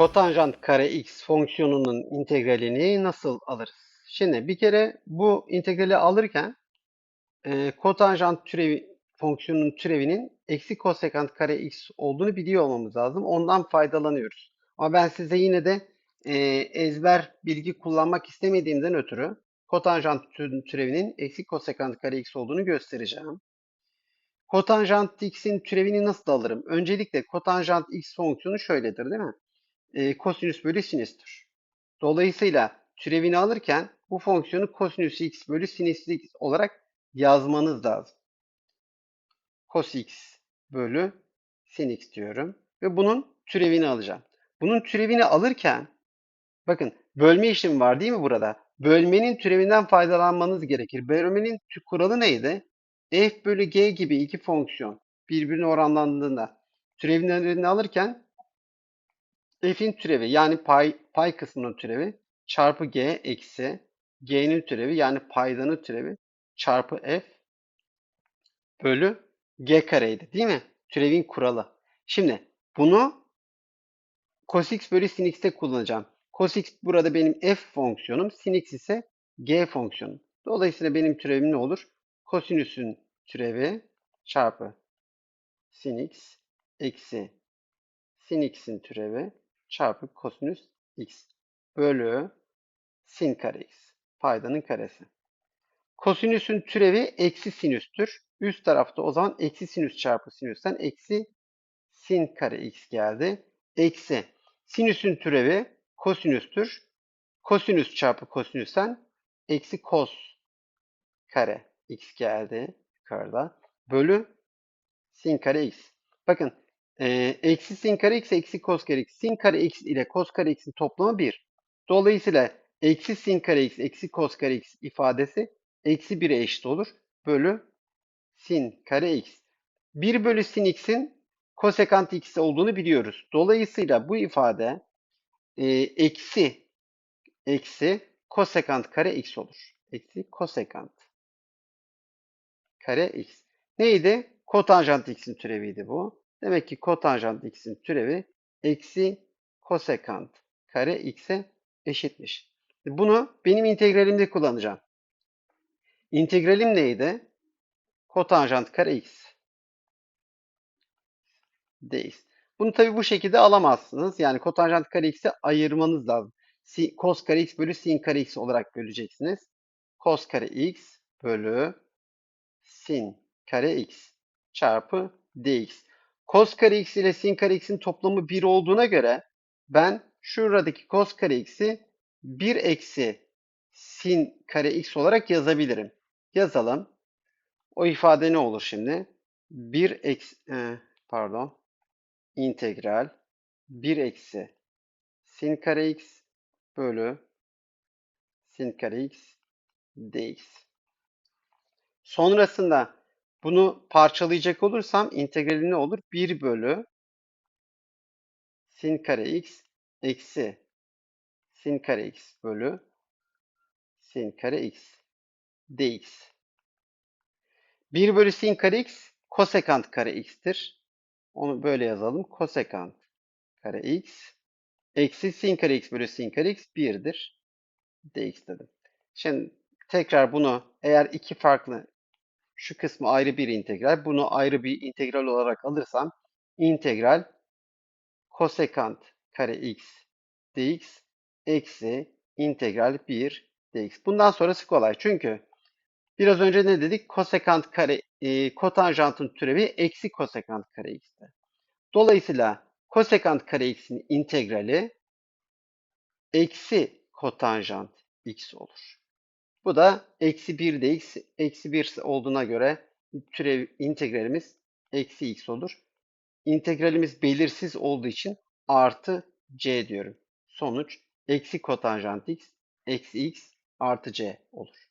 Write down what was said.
kotanjant kare x fonksiyonunun integralini nasıl alırız? Şimdi bir kere bu integrali alırken e, kotanjant türevi fonksiyonunun türevinin eksi kosekant kare x olduğunu biliyor olmamız lazım. Ondan faydalanıyoruz. Ama ben size yine de e, ezber bilgi kullanmak istemediğimden ötürü kotanjant tü- türevinin eksi kosekant kare x olduğunu göstereceğim. Kotanjant x'in türevini nasıl alırım? Öncelikle kotanjant x fonksiyonu şöyledir değil mi? E, kosinüs bölü sinüstür. Dolayısıyla türevini alırken bu fonksiyonu kosinüs x bölü sinüs x olarak yazmanız lazım. Cos x bölü sin x diyorum. Ve bunun türevini alacağım. Bunun türevini alırken bakın bölme işlemi var değil mi burada? Bölmenin türevinden faydalanmanız gerekir. Bölmenin kuralı neydi? f bölü g gibi iki fonksiyon birbirine oranlandığında türevlerini alırken f'in türevi yani pay, pay kısmının türevi çarpı g eksi g'nin türevi yani paydanın türevi çarpı f bölü g kareydi değil mi? Türevin kuralı. Şimdi bunu cos x bölü sin x'te kullanacağım. Cos x burada benim f fonksiyonum, sin x ise g fonksiyonum. Dolayısıyla benim türevim ne olur? Kosinüsün türevi çarpı sin x eksi sin x'in türevi çarpı kosinüs x bölü sin kare x. Paydanın karesi. Kosinüsün türevi eksi sinüstür. Üst tarafta o zaman eksi sinüs çarpı sinüsten eksi sin kare x geldi. Eksi sinüsün türevi kosinüstür. Kosinüs çarpı kosinüsten eksi kos kare x geldi yukarıda. Bölü sin kare x. Bakın e, eksi sin kare x eksi kos kare x. Sin kare x ile kos kare x'in toplamı 1. Dolayısıyla eksi sin kare x eksi kos kare x ifadesi eksi 1'e eşit olur. Bölü sin kare x. 1 bölü sin x'in kosekant x olduğunu biliyoruz. Dolayısıyla bu ifade e, eksi eksi kosekant kare x olur. Eksi kosekant kare x. Neydi? Kotanjant x'in türeviydi bu. Demek ki kotanjant x'in türevi eksi kosekant kare x'e eşitmiş. Bunu benim integralimde kullanacağım. İntegralim neydi? Kotanjant kare x dx. Bunu tabii bu şekilde alamazsınız. Yani kotanjant kare x'i ayırmanız lazım. Cos kare x bölü sin kare x olarak böleceksiniz. Cos kare x bölü sin kare x çarpı dx. Cos kare x ile sin kare x'in toplamı 1 olduğuna göre ben şuradaki cos kare x'i 1 eksi sin kare x olarak yazabilirim. Yazalım. O ifade ne olur şimdi? 1 eksi e, pardon integral 1 eksi sin kare x bölü sin kare x dx. Sonrasında bunu parçalayacak olursam integrali ne olur? 1 bölü sin kare x eksi sin kare x bölü sin kare x dx. 1 bölü sin kare x kosekant kare x'tir. Onu böyle yazalım. Kosekant kare x eksi sin kare x bölü sin kare x 1'dir. dx dedim. Şimdi tekrar bunu eğer iki farklı şu kısmı ayrı bir integral, bunu ayrı bir integral olarak alırsam integral kosekant kare x dx eksi integral 1 dx. Bundan sonrası kolay. Çünkü biraz önce ne dedik? Kosekant kare e, kotanjantın türevi eksi kosekant kare x'ti. Dolayısıyla kosekant kare x'in integrali eksi kotanjant x olur. Bu da eksi 1 dx eksi 1 olduğuna göre türev integralimiz eksi x olur. İntegralimiz belirsiz olduğu için artı c diyorum. Sonuç eksi kotanjant x eksi x artı c olur.